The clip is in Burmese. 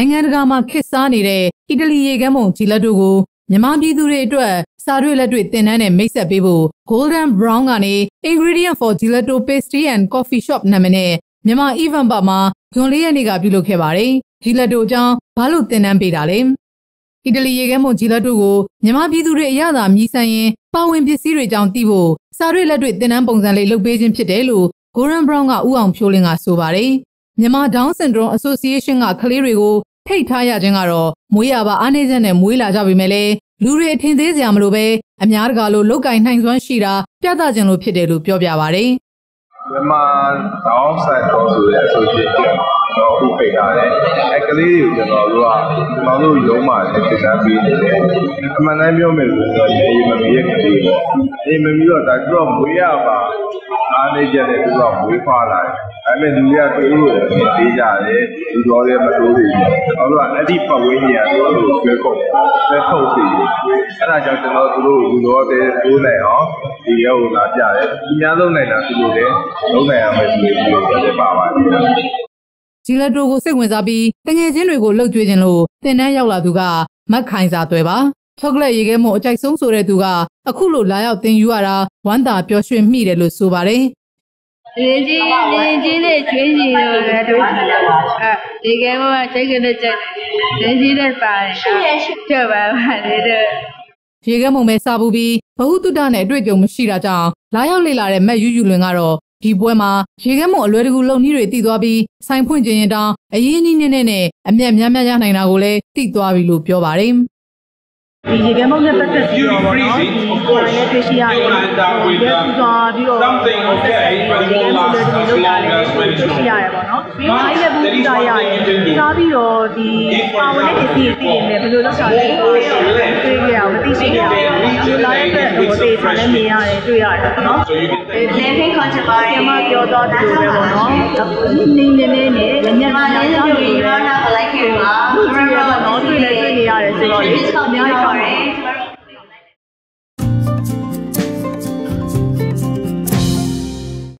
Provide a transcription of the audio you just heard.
နိုင်ငံတကာမှာခစ်စားနေတဲ့အီတလီရေကမ်းမုံဂျီလက်တို့ကိုမြန်မာပြည်သူတွေအတွက်စားရွက်လက်တွေတင်တန်းနဲ့မိတ်ဆက်ပေးဖို့ Golden Brown ကနေ Ingredient for Gelato Pastry and Coffee Shop နာမည်နဲ့မြန်မာ event ပါမှာဂွန်လေးရက်နေ့ကပြုလုပ်ခဲ့ပါတယ်။ဂျီလက်တိုအကြောင်းဘာလို့တင်တန်းပေးတာလဲ။အီတလီရေကမ်းမုံဂျီလက်တိုကိုမြန်မာပြည်သူတွေအရသာမြည်ဆန်းရင်ပါဝင်ပစ္စည်းတွေကြောင့်သိဖို့စားရွက်လက်တွေတင်တန်းပုံစံလေးလုပ်ပေးခြင်းဖြစ်တယ်လို့ Golden Brown ကဥအောင်ဖြိုးလင်းကဆိုပါတယ်။မြန်မာ Down Syndrome Association ကကလေးတွေကို ထိတ်ထားရခြင်းကတော့မွေးရပါအားနေချက်နဲ့မွေးလာကြပြီမဲ့လည်းလူတွေအထင်သေးစရာမလိုပဲအများတကာလိုလောက်ကင်နှိုင်စွမ်းရှိတာပြသခြင်းလို့ဖြစ်တယ်လို့ပြောပြပါဗျ။မြန်မာဒေါင်းဆိုင်တော်ဆိုတဲ့ association တော့အ ခုဖိတ်ထားတယ်။အဲကလေးတွေကိုကျွန်တော်တို့ကကျွန်တော်တို့ရုံးမှာသင်တန်းပေးနေတယ်။အမှန်တမ်းပြောမယ်ဆိုတော့ရေမမီးရဲ့ကလေးပေါ့။ရေမမီးတော့ဒါသူကမွေးရပါအားနေချက်နဲ့သူကမွေးဖွားလာတယ်။အဲမဲ့လူတွေကသူ့ကိုပေးကြတယ်။လူတော်တွေမတိုးတွေ။ဟောတော့အဲ့ဒီပတ်ဝန်းကျင်ကသူတို့ကိုဆွဲခုတ်ဆွဲထုတ်စီ။အဲ့ဒါကြောင့်ကျွန်တော်တို့လူတော်တွေတိုးနိုင်အောင်ဒီရုပ်လာပြတယ်။အများဆုံးနိုင်တာသူတို့လည်းလုံးနိုင်အောင်ပဲဆိုပြီးပြောပါပါတယ်။ ဂျီလက်တိုကိုစိတ်ဝင်စားပြီးတငယ်ချင်းတွေကိုလှုပ်ကြွေးခြင်းလို့တင်တန်းရောက်လာသူကမတ်ခိုင်စာသွဲပါချောကလက်ရေခဲမို့အကြိုက်ဆုံးဆိုတဲ့သူကအခုလိုလာရောက်တင်ယူရတာဝမ်းသာပျော်ရွှင်မိတယ်လို့ဆိုပါတယ်လေကြီးလေကြီးနဲ့ကျွေးကြီးလို့လည်းတို့အဲဒီကဲမစိတ်ကလေးကြိုက်လေကြီးနဲ့ပါတယ်ရှိရရှိတော့ပါပါလေတို့ရေခဲမုံပဲစားဘူးပြီးဘဟုတုတနဲ့အတွေ့အကြုံမရှိတာကြောင့်လာရောက်လေ့လာတဲ့မက်ယူယူလွင်ကတော့ ဒီပွဲမှာရေခဲမုံအလွယ်တကူလုံနည်းတွေတည်သွားပြီးဆိုင်ဖွင့်ခြင်းရင်တောင်အရေးနည်းနဲ့နဲ့အမျက်များများရနိုင်တာကိုလည်းတည်သွားပြီလို့ပြောပါတယ်ဒီရေခဲမုံနဲ့ပတ်သက်ပြီးတော့ပေါ့နော်ဒီကိုယ်နဲ့တွေ့ရှိရတယ်။ဒီလိုသွားပြီးတော့ something okay but you won't last as long as when you ရှိရတယ်ပေါ့နော်။ဒီအိုင်းလည်းဘူးကြရတယ်။စားပြီးတော့ဒီပါဝင်တဲ့ပစ္စည်းတွေသိရင်လည်းဘယ်လိုလုပ်တာလဲဆိုတော့တွေ့ကြရအောင်မသိရှိရအောင်ဒီလာတဲ့အတွက် ဟိုသေချာလည်းမြင်ရတယ်တွေ့ရတယ်ပေါ့နော်။လဲဖိတ်ခေါ်ချင်ပါတယ်။ကျမပြောတော့နားထောင်ပါနော်။နင်းနေနေနဲ့ညံ့နေနေပြောပြီးရောနာပလိုက်